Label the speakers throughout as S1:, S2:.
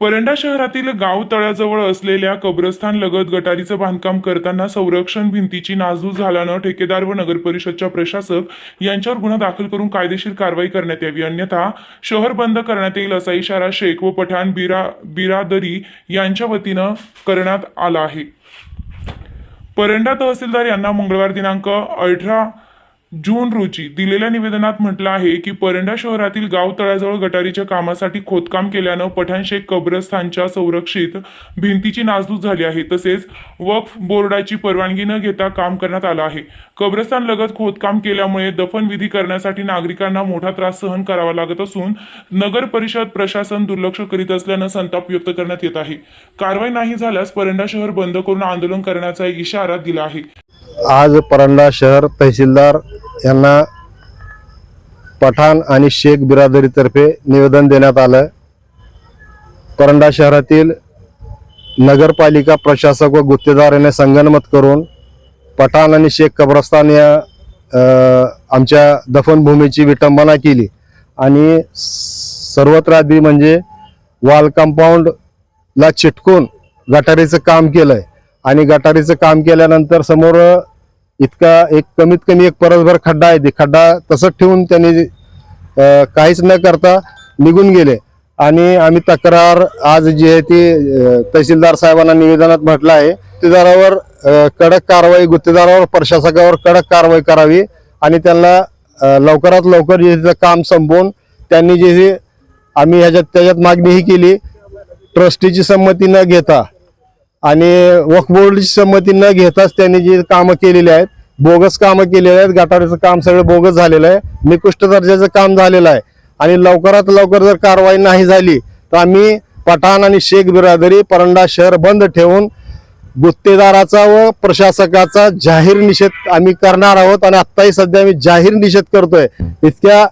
S1: परंडा शहरातील गाव तळ्याजवळ असलेल्या कब्रस्थान लगत गटारीचं बांधकाम करताना संरक्षण भिंतीची नासधूस झाल्यानं ठेकेदार व नगर परिषदच्या प्रशासक यांच्यावर गुन्हा दाखल करून कायदेशीर कारवाई करण्यात यावी. अन्यथा शहर बंद करण्यात येईल असा इशारा शेख व पठाण बिरा बिरादरी यांच्या वतीनं करण्यात आला आहे. परंडा तहसीलदार यांना मंगळवार दिनांक अठरा जून रोजी दिलेल्या निवेदनात म्हटलं आहे की परंडा शहरातील गाव तळाजवळ गटारीच्या कामासाठी खोदकाम केल्यानं पठाण शेख कब्रस्थानच्या संरक्षित भिंतीची नासधूस झाली आहे. तसेच वक्फ बोर्डाची परवानगी न घेता काम करण्यात आलं आहे. कब्रस्थान लगत खोदकाम केल्यामुळे दफनविधी करण्यासाठी नागरिकांना मोठा त्रास सहन करावा लागत असून नगर परिषद प्रशासन दुर्लक्ष करीत असल्यानं संताप व्यक्त करण्यात येत आहे. कारवाई नाही झाल्यास परंडा शहर बंद करून आंदोलन करण्याचा इशारा दिला आहे.
S2: आज परंडा शहर तहसीलदार यांना पठाण आणि शेख बिरादरीतर्फे निवेदन देण्यात आलं. परंडा शहरातील नगरपालिका प्रशासक व गुत्तेदार यांना संगनमत करून पठाण आणि शेख कब्रस्तान या आमच्या दफनभूमीची विटंबना केली. आणि सर्वत्र आधी म्हणजे वॉल कंपाऊंडला चिटकून गटारीचं काम केलंय. आणि गटारीचं काम केल्यानंतर समोर इतका एक कमीत कमी एक परसभर खड्डा आहे. ते खड्डा तसंच ठेवून त्यांनी काहीच न करता निघून गेले. आणि आम्ही तक्रार आज जी आहे ती तहसीलदार साहेबांना निवेदनात म्हटलं आहे. गुत्तेदारावर कडक कारवाई गुत्तेदारावर प्रशासकावर कडक कारवाई करावी आणि त्यांना लवकरात लवकर जे काम संपवून त्यांनी जे हे आम्ही ह्याच्यात त्याच्यात मागणीही केली. ट्रस्टीची संमती न घेता आणि वक्फ बोर्डची संमती न घेताच त्यांनी जी कामं केलेली आहेत बोगस कामं केलेली आहेत गटाराचं काम सगळं बोगस झालेलं आहे निकृष्ट दर्जाचं काम झालेलं आहे. आणि लवकरात लवकर जर कारवाई नाही झाली तर आम्ही पठाण आणि शेख बिरादरी परंडा शहर बंद ठेवून गुत्तेदाराचा व प्रशासकाचा जाहीर निषेध आम्ही करणार आहोत आणि आत्ताही सध्या आम्ही जाहीर निषेध करतोय. इतक्या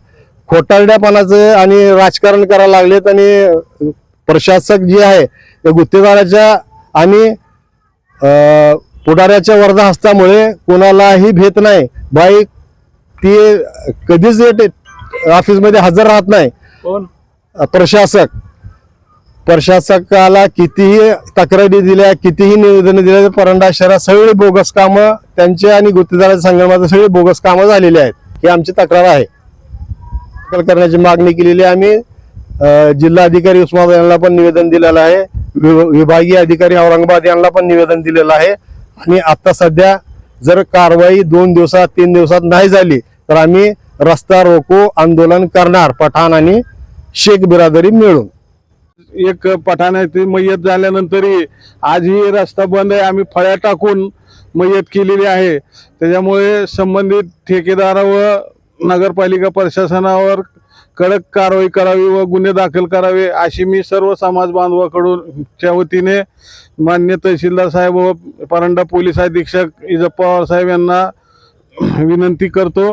S2: खोटारड्यापणाचं आणि राजकारण करायला लागलेत आणि प्रशासक जे आहे ते गुत्तेदाराच्या आणि पुढाऱ्याच्या वर्धा हस्तामुळे कोणालाही भेट नाही. बाई ती कधीच ऑफिसमध्ये हजर राहत नाही. प्रशासक. प्रशासकाला कितीही तक्रारी दिल्या कितीही निवेदनं दिल्या परंडा शहरात सगळी बोगस कामं त्यांचे आणि गुत्तेदाराच्या संगमाचे सगळी बोगस कामं झालेली आहेत. ही आमची तक्रार आहे. दाखल करण्याची मागणी केलेली आहे आम्ही. जिल्हाधिकारी उस्मानाबाद यांना पण निवेदन दिलेलं आहे. विभागीय अधिकारी औरंगाबाद यांना पण निवेदन दिलेलं आहे. आणि आता सध्या जर कारवाई दोन दिवसात तीन दिवसात नाही झाली तर आम्ही रस्ता रोको आंदोलन करणार पठाण आणि शेख बिरादरी मिळून.
S3: एक पठाणाची मयत झाल्यानंतरही आजही रस्ता बंद आहे आम्ही फळ्या टाकून मयत केलेली आहे. त्याच्यामुळे संबंधित ठेकेदार व नगरपालिका प्रशासनावर कडक कारवाई करावी व गुन्हे दाखल करावे अशी मी सर्व समाज बांधवाकडून च्या वतीने मान्य तहसीलदार साहेब व परंडा पोलीस अधीक्षक इजप पवार साहेब यांना विनंती करतो.